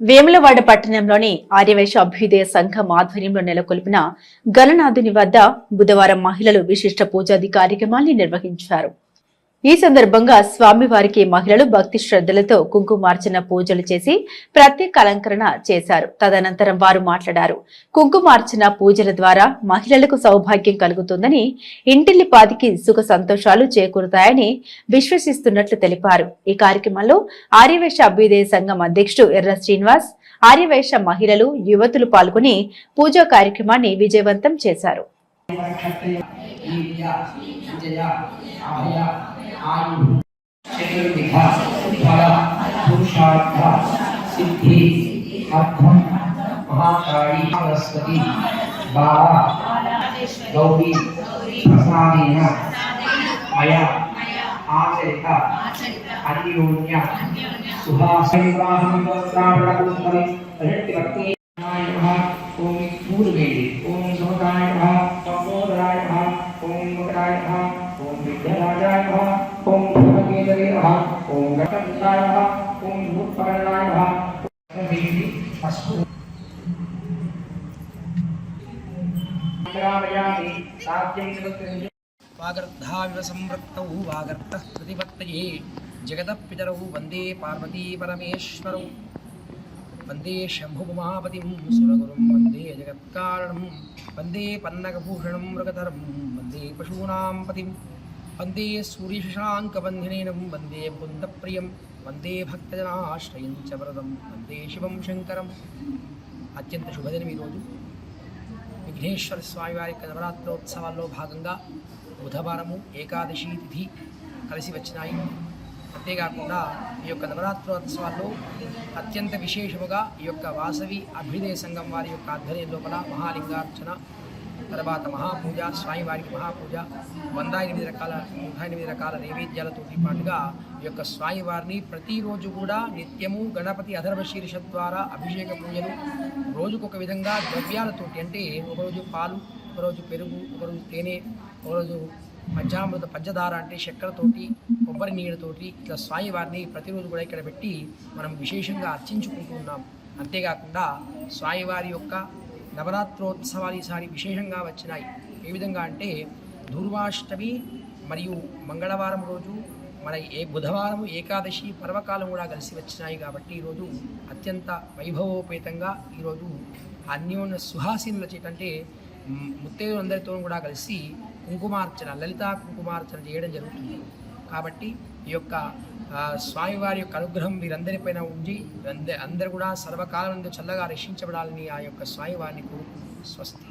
వేములవాడ పట్టణంలోని ఆర్యవైశ్య అభ్యుదయ సంఘం ఆధ్వర్యంలో నెలకొల్పిన గణనాథుని వద్ద బుధవారం మహిళలు విశిష్ట పూజాది కార్యక్రమాన్ని నిర్వహించారు. ఈ సందర్భంగా స్వామివారికి మహిళలు భక్తి శ్రద్ధలతో కుంకుమార్చన పూజలు చేసి ప్రత్యేక అలంకరణ చేశారు. తదనంతరం వారు మాట్లాడారు. కుంకుమార్చన పూజల ద్వారా మహిళలకు సౌభాగ్యం కలుగుతుందని ఇంటిల్లిపాదికి సుఖ సంతోషాలు చేకూరుతాయని విశ్వసిస్తున్నట్లు తెలిపారు. ఈ కార్యక్రమంలో ఆర్యవేశ అభ్యుదయ సంఘం అధ్యక్షుడు ఎర్ర శ్రీనివాస్ ఆర్యవేశ మహిళలు యువతులు పాల్గొని పూజా కార్యక్రమాన్ని విజయవంతం చేశారు. आयु चतुर्विधा फला पुरुषार्थ सिद्धि अर्थम महाकाली सरस्वती बाला गौरी प्रसादेन मया आचरित अन्योन्य सुभाषापणकुन्दरे ओम पूर्वेदि ओम समुदाय ओम समुदाय ओम मुकराय ओम विद्याराजाय భూమకేతరే ఓం గతంకాయ ఓం భూత్పరణాయ పశు రామయామి సాధ్యం వాగర్ధావివ సంవృత్తౌ వాగర్తః ప్రతిపత్తయే జగదఃపితరౌ వందే పార్వతీ పరమేశ్వరౌ వందే శంభుమాపతిం సురగురుం వందే జగత్కారణం వందే పన్నగభూషణం మృగధరం వందే పశూనాం పతిం వందే సూర్యశశాంకబంధినేనం వందే ముకుందప్రియం వందే భక్తజనాశ్రయం చ వరదం వందే శివం శంకరం అత్యంత శుభదినం ఈరోజు విఘ్నేశ్వర స్వామి వారి యొక్క నవరాత్రోత్సవాల్లో భాగంగా బుధవారము ఏకాదశి తిథి కలిసి వచ్చినాయి. అంతేకాకుండా ఈ యొక్క నవరాత్రోత్సవాల్లో అత్యంత విశేషముగా ఈ యొక్క వాసవి అభ్యుదయ సంఘం వారి యొక్క ఆధ్వర్యం లోపల మహాలింగార్చన తర్వాత మహాపూజ స్వామివారికి మహాపూజ వంద ఎనిమిది రకాల నూట ఎనిమిది రకాల నైవేద్యాలతో పాటుగా ఈ యొక్క స్వామివారిని ప్రతిరోజు కూడా నిత్యము గణపతి అధర్వశీర్ష ద్వారా అభిషేక పూజలు రోజుకొక విధంగా ద్రవ్యాలతోటి అంటే ఒకరోజు పాలు ఒకరోజు పెరుగు ఒకరోజు తేనె ఒకరోజు పంచామృత పంచదార అంటే చక్కెరతోటి కొబ్బరి నీళ్ళతోటి ఇట్లా స్వామివారిని ప్రతిరోజు కూడా ఇక్కడ పెట్టి మనం విశేషంగా అర్చించుకుంటూ ఉన్నాం. అంతేకాకుండా స్వామివారి యొక్క నవరాత్రోత్సవాలు ఈసారి విశేషంగా వచ్చినాయి. ఏ విధంగా అంటే దూర్వాష్టమి మరియు మంగళవారం రోజు మన ఏ బుధవారం ఏకాదశి పర్వకాలం కూడా కలిసి వచ్చినాయి కాబట్టి ఈరోజు అత్యంత వైభవోపేతంగా ఈరోజు అన్యోన్య సుహాసినుల చేటంటే ముత్తైదులందరితో కూడా కలిసి కుంకుమార్చన లలితా కుంకుమార్చన చేయడం జరుగుతుంది. కాబట్టి ఈ యొక్క స్వామివారి యొక్క అనుగ్రహం వీరందరిపైన ఉండి అంద- అందరూ కూడా సర్వకాలం చల్లగా రక్షించబడాలని ఆ యొక్క స్వామివారిని కోరుకుంటూ స్వస్తి.